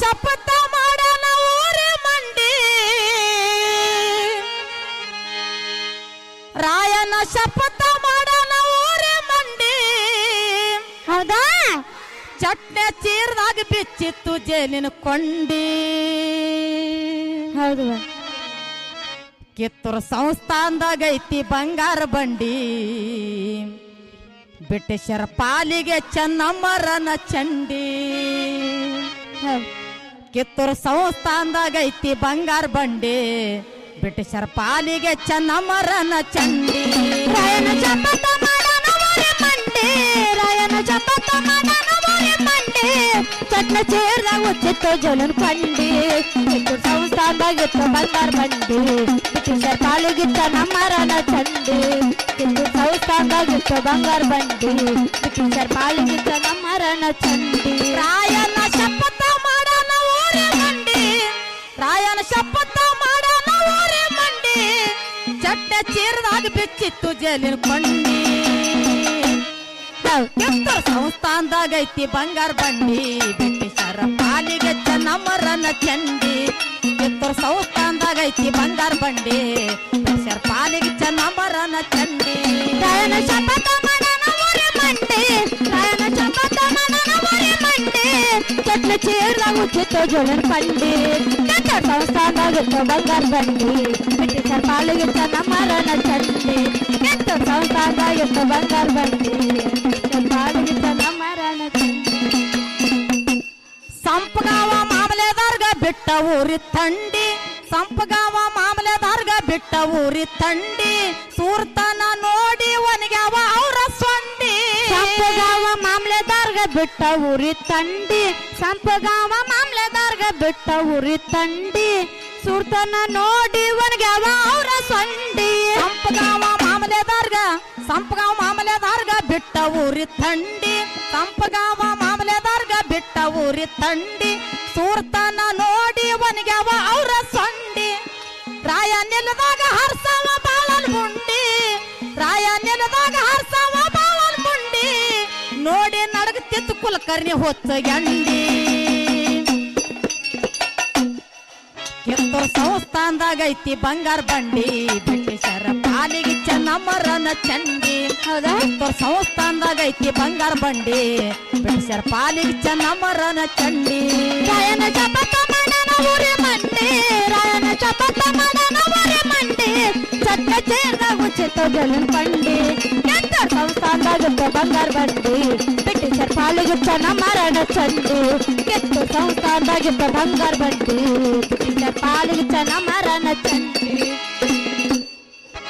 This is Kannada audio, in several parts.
ಶಪಥ ಮಾಡನ ಊರೇ ಮಂಡಿ. ರಾಯನ ಶಪಥ ಮಾಡನ ಊರೇ ಮಂಡಿ. ಹೌದಾ? ಚಟ್ನೆ ಚೀರ್ದಾಗ ಬಿಚ್ಚಿತ್ತು ಜೇನಿನ ಕೊಂಡಿ. ಹೌದು. ಕಿತ್ತೂರು ಸಂಸ್ಥಾನದಾಗ ಐತಿ ಬಂಗಾರ ಬಂಡಿ. ಬ್ರಿಟಿಷರ ಪಾಲಿಗೆ ಚೆನ್ನಮ್ಮರನ ಚಂಡಿ. ಹೌದು. ಕಿತ್ತೂರು ಸಂಸ್ಥಾನದಾಗ ಐತಿ ಬಂಗಾರ ಬಂಡಿ ಬ್ರಿಟಿಷರ ಪಾಲಿಗೆ ಚೆನ್ನಮ್ಮರನ ಚಂಡಿ ರಾಯನ ಶಪಥ ಮಾಡನ ಊರೇ ಮಂಡಿ ರಾಯನ ಶಪಥ ಮಾಡನ ಊರೇ ಮಂಡಿ ಚಟ್ನ ಚೇರ್ದಾಗ ಉಚ್ಚಿತ್ತು ಜೋಲನ್ ಕಂಡಿ ಕಿತ್ತೂರು ಸಂಸ್ಥಾನದಾಗಿತ್ತು ಬಂಗಾರ ಬಂಡಿ ಬ್ರಿಟಿಷರ್ ಪಾಲಿಗಿತ್ತ ನಮ್ಮರನ ಚಂಡಿ ಕಿತ್ತೂರು ಸಂಸ್ಥಾನದಾಗಿತ್ತು ಬಂಗಾರ ಬಂಡಿ ಬ್ರಿಟಿಷರ್ ಪಾಲಿಗಿತ್ತ ನಮ್ಮರನ ಚಂಡಿ ರಾಯನ ಶಪಥ ಚಟ್ಟೆ ಚೀರದಾಗ ಬಿಚ್ಚಿತ್ತು ಜೇಲಿನ ಕೊಂಡಿ ಕಿತ್ತೂರು ಸಂಸ್ಥಾನದಾಗ ಐತಿ ಬಂಗಾರ ಬಂಡಿ ಬ್ರಿಟಿಷರ ಪಾಲಿಗೆ ಚೆನ್ನಮ್ಮರನ ಚಂಡಿ ಕಿತ್ತೂರು ಸಂಸ್ಥಾನದಾಗ ಐತಿ ಬಂಗಾರ ಬಂಡಿ ಬ್ರಿಟಿಷರ ಪಾಲಿಗೆ ಚೆನ್ನಮ್ಮರನ ಚಂಡಿ ರಾಯನ ಶಪಥ ಮಾಡನ ಊರೇ ಮಂಡಿ ರಾಯನ ಶಪಥ ಮಾಡನ ಊರೇ ಮಂಡಿ ಚಟ್ನ ಚೇರ್ದಾಗ ಉಚ್ಚಿತ್ತು ಜೋಳನ್ ಕಂಡಿ ಕೆಟ್ಟ ಸಂಸ್ಥಾನದಾಗಿತ್ತು ಬಂಗಾರ ಬಂಡಿ ಬ್ರಿಟಿಷರ್ ಪಾಲಿಗಿತ್ತ ನಮ್ಮರನ ಚಂಡಿ ಕೆಟ್ಟ ಸಂಸ್ಥಾನದಾಗಿತ್ತು ಬಂಗಾರ ಬಂಡಿ ಬ್ರಿಟಿಷರ್ ಪಾಲಿಗಿತ್ತ ನಮ್ಮರನ ಚಂಡಿ ಸಂಪಗಾವ ಮಾಮಲೆದಾರ್ಗ ಬಿಟ್ಟ ಊರಿ ತಂಡಿ. ಸಂಪಗಾವ ಮಾಮಲೆದಾರ್ಗ ಬಿಟ್ಟ ಊರಿ ತಂಡಿ. ಸೂರ್ತನ ನೋಡಿ ಒನಗ್ಯಾವ ಅವ್ರ ಸೊಂಡಿ ಸಂಪಗಾವ ಮಾಮ್ಲೆದಾರ್ಗ ಬಿಟ್ಟ ಊರಿ ತಂಡಿ. ಸಂಪಗಾವ ಮಾಮ್ಲೆದಾರ್ಗ ಬಿಟ್ಟ ಊರಿ ತಂಡಿ. ಸುರ್ತನ ನೋಡಿ ಒಣಗ್ಯಾವ ಅವ್ರ ಸೊಂಡಿ. ಸಂಪಗಾವ ಮಾಮಲೆದಾರ್ಗ ಸಂಪಗಾವ ಮಾಮಲೆದಾರ್ಗ ಬಿಟ್ಟ ಊರಿ ತಂಡಿ. ಸಂಪಗಾವ ಮಾಮಲೆದಾರ್ಗ ಬಿಟ್ಟ ಊರಿ ತಂಡಿ. ಸೂರ್ತನ ನೋಡಿ ಒನಗ್ಯಾವ ಅವ್ರ ಸಂಡಿ. ರಾಯ ನಿಲ್ಲದಾಗ ಹರ್ಸವ ಬಾಳಲ್ ಮುಂಡಿ ರಾಯ ನಿಲ್ಲದಾಗ ಹರ್ಸವ ಬಾಳಲ್ ಮುಂಡಿ ನೋಡಿ ನಡಗತಿತ್ತು ಕುಲಕರ್ಣಿ ಹೊತ್ತ ಗಂಡಿ ಕಿತ್ತೂರು ಸಂಸ್ಥಾನದಾಗ ಐತಿ ಬಂಗಾರ ಬಂಡಿ ಬ್ರಿಟಿಷರ ಪಾಲಿಗೆ ಚೆನ್ನಮ್ಮರನ ಚಂಡಿ ಹೌದಾ ಕಿತ್ತೂರು ಸಂಸ್ಥಾನದಾಗ ಐತಿ ಬಂಗಾರ ಬಂಡಿ ಬ್ರಿಟಿಷರ ಪಾಲಿಗೆ ಚೆನ್ನಮ್ಮರನ ಚಂಡಿ ರಾಯನ ಶಪಥ ಮಾಡನ ಊರೇ ಮಂಡಿ ರಾಯನ ಶಪಥ ಮಾಡನ ಊರೇ ಮಂಡಿ ಚಟ್ಟ ಚೇರ್ದಾಗ ಉಚಿತ ಜಲನ್ ಕಂಡಿ ಎಂತ ಸಂಸ್ಥಾನದಾಗಿದ್ದ ಬಂಗಾರ ಬಂಡಿ ಬ್ರಿಟಿಷರ್ ಪಾಲಿಗಿತ್ತ ನಮ್ಮರಣ ಚಂಡಿ ಕೆತ್ತು ಸಂಸ್ಥಾನದಾಗಿದ್ದ ಬಂಗಾರ ಬಂಡಿ ಬ್ರಿಟಿಷರ್ ಮರನ ಚಂಡಿ.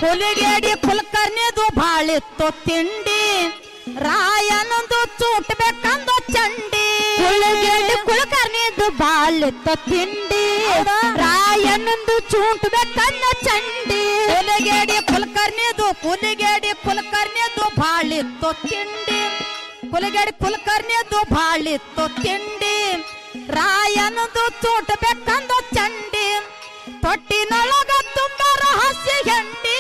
ಹುಲಿಗೇಡಿ ಕುಲಕರ್ಣಿದು ಬಾಳಿತ್ತು ತಿಂಡಿ. ರಾಯನೊಂದು ಚೂಟ್ಬೇಕಂದು ಚಂಡಿ. ಹುಲಿಗೇಡಿ ಕುಲಕರ್ಣಿದು ಬಾಳಿತ್ತು ತಿಂಡಿ? ರಾಯನೊಂದು ಚೂಟ್ಬೇಕಂದು ಚಂಡಿ. ಹುಲಿಗೇಡಿ ಕುಲಕರ್ಣಿದು ಹುಲಿಗೇಡಿ ಕುಲಕರ್ಣಿದು ಬಾಳಿತ್ತು ತಿಂಡಿ. ಹುಲಿಗೇಡಿ ಕುಲಕರ್ಣಿದು ಬಾಳಿತ್ತು ತಿಂಡಿ. ರಾಯನದು ಚೂಟ್ಬೇಕಂದು ಚಂಡಿ. ತೊಟ್ಟಿನೊಳಗ ತುಂಬ ರಹಸ್ಯ ಹೆಂಡಿ,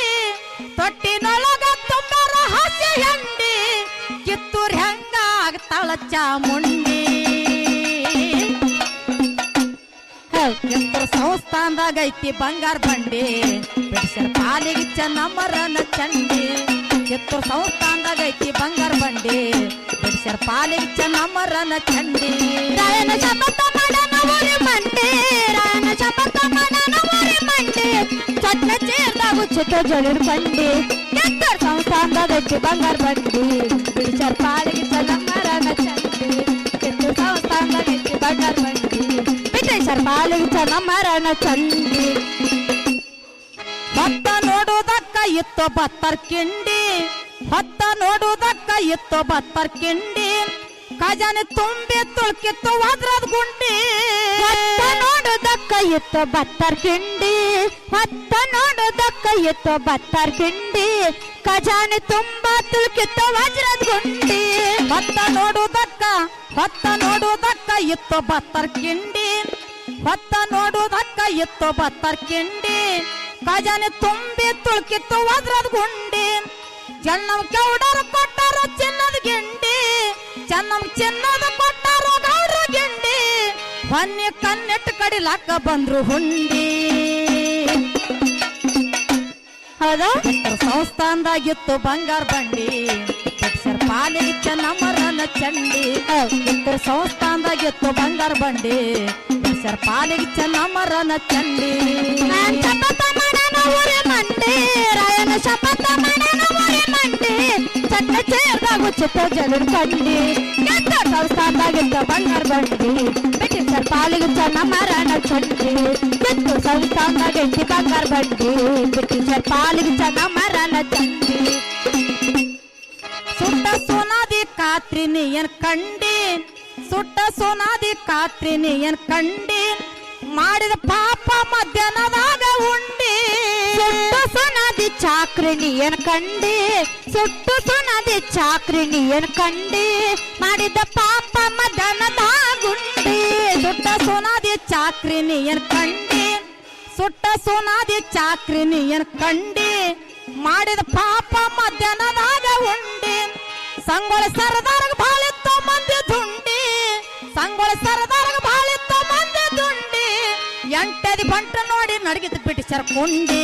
ತೊಟ್ಟಿನೊಳಗ ತುಂಬ ರಹಸ್ಯ ಹೆಂಡಿ, ಕಿತ್ತೂರ್ ಹೆಂಗ ಆಗ್ತಾಳ ಚಾಮುಂಡಿ ಕಿತ್ತೂರು ಸಂಸ್ಥಾನದಾಗ ಐತಿ ಬಂಗಾರ ಬಂಡಿ ಬ್ರಿಟಿಷರ್ ಪಾಲಿಗೆ ಚೆನ್ನಮ್ಮರನ ಚಂಡಿ. ಕಿತ್ತೂರು ಸಂಸ್ಥಾನದಾಗ ಐತಿ ಬಂಗಾರ ಬಂಡಿ ಬ್ರಿಟಿಷರ್ ಪಾಲಿಗೆ ಚೆನ್ನಮ್ಮರನ ಚಂಡಿ. ಚಂಡಿ ಎತ್ತರ ಸಂಸ್ಥಾನದಾಗ ಐತಿ ಬಂಗಾರ ಬಂಡಿ. ಬಿಡಿಸರ್ ಪಾಲಿಗೆ ಚಲಮ್ಮರನ ಚಂಡಿ. ಭತ್ತ ನೋಡುವುದಕ್ಕ ಇತ್ತು ಬತ್ತರ್ ಕಿಂಡಿ. ಭತ್ತ ನೋಡುವುದಕ್ಕ ಇತ್ತು ಬತ್ತರ್ ಕಿಂಡಿ. ಖಜಾನೆ ತುಂಬಿ ತುಳ್ಕಿತ್ತು ವಜ್ರದ ಗುಂಡಿ. ಹೊತ್ತ ನೋಡುದಕ್ಕ ಇತ್ತು ಬತ್ತರ್ ಕಿಂಡಿ. ಹೊತ್ತ ನೋಡುದಕ್ಕ ಇತ್ತು ಬತ್ತರ್ ಕಿಂಡಿ ಖಜಾನೆ ತುಂಬಾ ತುಳ್ಕಿತ್ತ ವಜ್ರದ ಗುಂಡಿ. ಭತ್ತ ನೋಡುವುದಕ್ಕ ಭತ್ತ ನೋಡುವುದಕ್ಕ ಇತ್ತು ಬತ್ತರ್ ಕಿಂಡಿ ಭತ್ತ ನೋಡುವುದಕ್ಕ ಇತ್ತು ಬತ್ತರ್ ಕಿಂಡಿ ಖಜಾನೆ ತುಂಬಿ ತುಳ್ಕಿತ್ತು ವಜ್ರದ ಗುಂಡಿ. ಜನ್ನಂ ಕೌಡರ ಕೊಟ್ಟಾರ ಚಿನ್ನದ ಗಿಂಡಿ. ಚೆನ್ನಂ ಚಿನ್ನದ ಕೊಟ್ಟಾರ ಗೌಡ್ರ ಗಿಂಡಿ. ಹೊನ್ನೆ ಕನ್ನೆಟ್ಟು ಕಡಿಲಾಕ ಬಂದ್ರು ಹುಂಡಿ. ಹೌದಾ? ಸಂಸ್ಥಾನದಾಗಿತ್ತು ಬಂಗಾರ ಬಂಡಿ. ಅಕ್ಷರ ಪಾಲಿಗೆ ಚೆನ್ನಮ್ಮರನ ಚಂಡಿ ಇದ್ರ ಸಂಸ್ಥಾನದಾಗಿತ್ತು ಬಂಗಾರ ಬಂಡಿ. ಸರ್ ಪಾಲಿಗೆ ಚೆನ್ನಮ್ಮರನ ಚಂಡಿ. ಶಪಥ ಮಾಡನ ಊರ ರಾಯನ ಚಟ್ಟ ಚೇರ್ದಾಗ ಉಚಿತ ಜಲುರ್ ಬಂಡಿ ಕೆಟ್ಟ ಸಂಸ್ಥಾನದಾಗಿದ್ದ ಬಂಗಾರ ಬಂಡಿ ಬ್ರಿಟಿಷರ್ ಪಾಲಿಗೆ ಚೆನ್ನ ಮರಣ ಚಂಡಿ ಕಿತ್ತು ಸಂಸ್ಥಾನದಾಗ ಐತಿ ಬಂಗಾರ ಬಂಡಿ ಬ್ರಿಟಿಷರ್ ಪಾಲಿಗೆ ಚೆನ್ನ ಮರಣ ಚಂಡಿ ಸುಟ್ಟ ಸೋನಾದಿ ಕಾತ್ರಿ ನೀಯನ್ ಕಂಡಿ ಸುಟ್ಟ ಸೋನಾದಿ ಕಾತ್ರಿ ನೀಯನ್ ಕಂಡಿ ಮಾಡಿದ ಪಾಪ ಮಧ್ಯಾಹ್ನದಾಗ ಉಂಡಿ ಸುಟ್ಟು ಸುನದಿ ಚಾಕ್ರಿಣಿಯನ್ ಕಂಡಿ ಸುಟ್ಟು ಸುನದಿ ಚಾಕ್ರಿಣಿಯನ್ ಕಂಡಿ ಮಾಡಿದ ಪಾಪ ಮದನದ ಗುಂಡಿ ಸುಟ್ಟ ಸೋನಾದಿ ಚಾಕ್ರಿ ನೀಯನ್ ಕಂಡಿ ಸುಟ್ಟ ಸೋನಾದಿ ಚಾಕ್ರಿ ನೀಯನ್ ಕಂಡಿ ಮಾಡಿದ ಪಾಪ ಮಧ್ಯಾಹ್ನದಾಗ ಉಂಡಿ ಸಂಗೊಳ ಸರದಾರಗ ಬಾಳಿತ್ತು ಮಂದಿ ದುಂಡಿ ಸಂಗೊಳ ಸರದಾರಗ ಬಾಳಿತ್ತು ಮಂದಿ ದುಂಡಿ ಎಂಟದಿ ಬಂಟ ನೋಡಿ ನಡಗಿದ್ ಬಿಟ್ಟು ಸರ್ಕೊಂಡಿ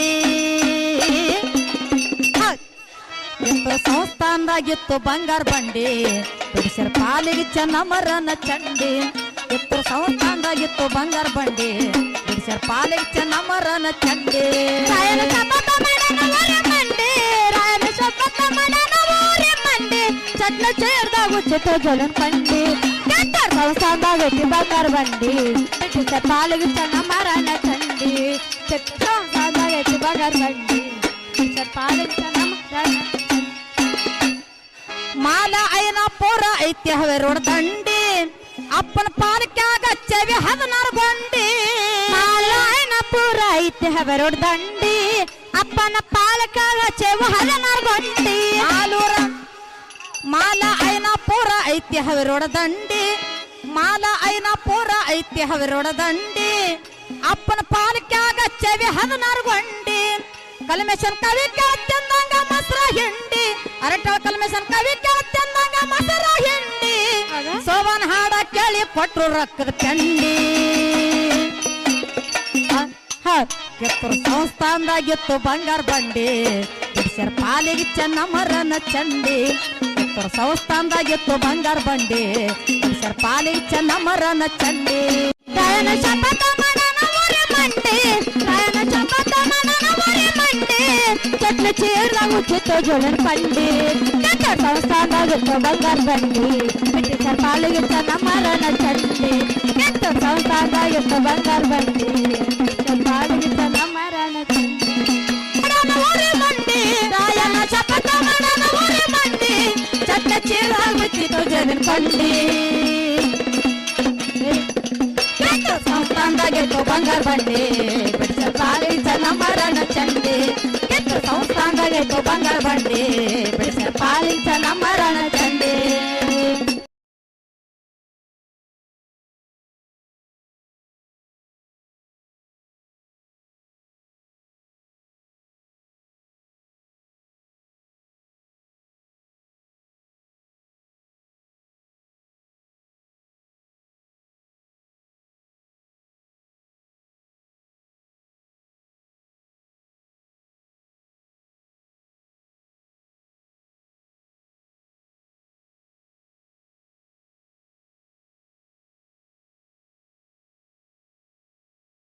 ಇತ್ತು ಸಂಸ್ಥಾನದಾಗಿತ್ತು ಬಂಗಾರ ಬಂಡಿ ಬಿಡಿಸರ ಪಾಲಿಗೆ ಚೆನ್ನಮರನ ಚಂಡಿ ಇತ್ತು ಸಂಸ್ಥಾನದಾಗಿತ್ತು ಬಂಗಾರ ಬಂಡಿ ಬಿಡಿಸರ ಪಾಲಿಗೆ ಚೆನ್ನಮರನ ಚಂಡಿ ರಾಯನ ಶಪಥ ಮಾಡನ ಊರ ಮಂಡಿ ರಾಯನ ಶಪಥ ಮಾಡನ ಊರ ಮಂಡಿ ಚಟ್ನ ಚೇರ್ದಾಗ ಉಚಿತ ಜಲನ್ ಕಂಡಿ ಕೆಟ್ಟ ಸಂಸ್ಥಾನದಾಗ ಐತಿ ಬಂಗಾರ ಬಂಡಿ ಬ್ರಿಟಿಷ ಪಾಲಿಗೆ ಚೆನ್ನ ಮರಣ ಚಂಡಿ ಸಂಸ್ಥಾನದಾಗ ಐತಿ ಬಂಗಾರ ಬಂಡಿ ಬ್ರಿಟಿಷ ಪಾಲಿಗೆ ಚೆನ್ನ ಮರಣ ಮಾಲ ಐನ ಪೋರ ಐತಿ ಹವೆರೋಡ್ ದಂಡಿ ಅಪ್ಪನ ಪಾಲಕ್ಯಾಗ ಚೆವಿ ಹದಿನಾರು ಗೊಂಡಿ. ಮಾಲಾಯನ ಪೂರ ಐತಿ ಹವರೋಡ್ ದಂಡಿ ಅಪ್ಪನ ಪಾಲಕಾಗ ಚೆವು ಹದಿನಾರು ಗೊಂಡಿ. ಆಲೂರ ಮಾಲ ಐನ ಪೂರ ಐತಿ ಹವೆರೋಡ ದಂಡಿ ಮಾಲ ಐನ ಪೂರ ಐತಿ ದಂಡಿ ಅಪ್ಪನ ಪಾಲಕ್ಯಾಗ ಚೆವಿ ಹದಿನಾರು ಗೊಂಡಿ. ಕಲ್ಮೇಶನ್ ಕವಿ ಕೆಳತ್ತಂದಂಗ ಮಸರ ಹಿಂಡಿ. ಅರಟಳ ಕಲ್ಮೇಶನ್ ಕವಿ ಕೆಳತ್ತಂದಂಗ ಮಸರ ಹಿಂಡಿ. ಹೌದಾ? ಸೋವನ್ ಹಾಡ ಕೇಳಿ ಕೊಟ್ರು ರಕ್ಕದ ಪೆಂಡಿ. ಕೆತ್ತರು ಸಂಸ್ಥಾನದಾಗಿತ್ತು ಬಂಗಾರ ಬಂಡಿ. ಬಿಡಿಸ್ಯಾರ ಪಾಲಿಗೆ ಚೆನ್ನಮ್ಮರನ ಚಂಡಿ. ಕೆತ್ತರು ಸಂಸ್ಥಾನದಾಗಿತ್ತು ಬಂಗಾರ ಬಂಡಿ. ಬಿಡಿಸ್ಯಾರ ಪಾಲಿಗೆ ಚೆನ್ನಮ್ಮರನ ಚಂಡಿ. ದಯನ ಶಪಥ చీరలగుచ్చుతో జోలన్ పండి కట్ట సంస్థానాలతో బంగారు బండి పెట్టి సర్పాలు ఇచ్చిన మరణ చండి కట్ట సంస్థానాలతో బంగారు బండి సర్పాలు ఇచ్చిన మరణ చండి రాయన చపత మరణ ఊరి మండి చట్ట చీరలగుచ్చుతో జోలన్ పండి సంస్థానాలతో బంగారు బండి బంగారు బండి పాలించ నమ్మరణ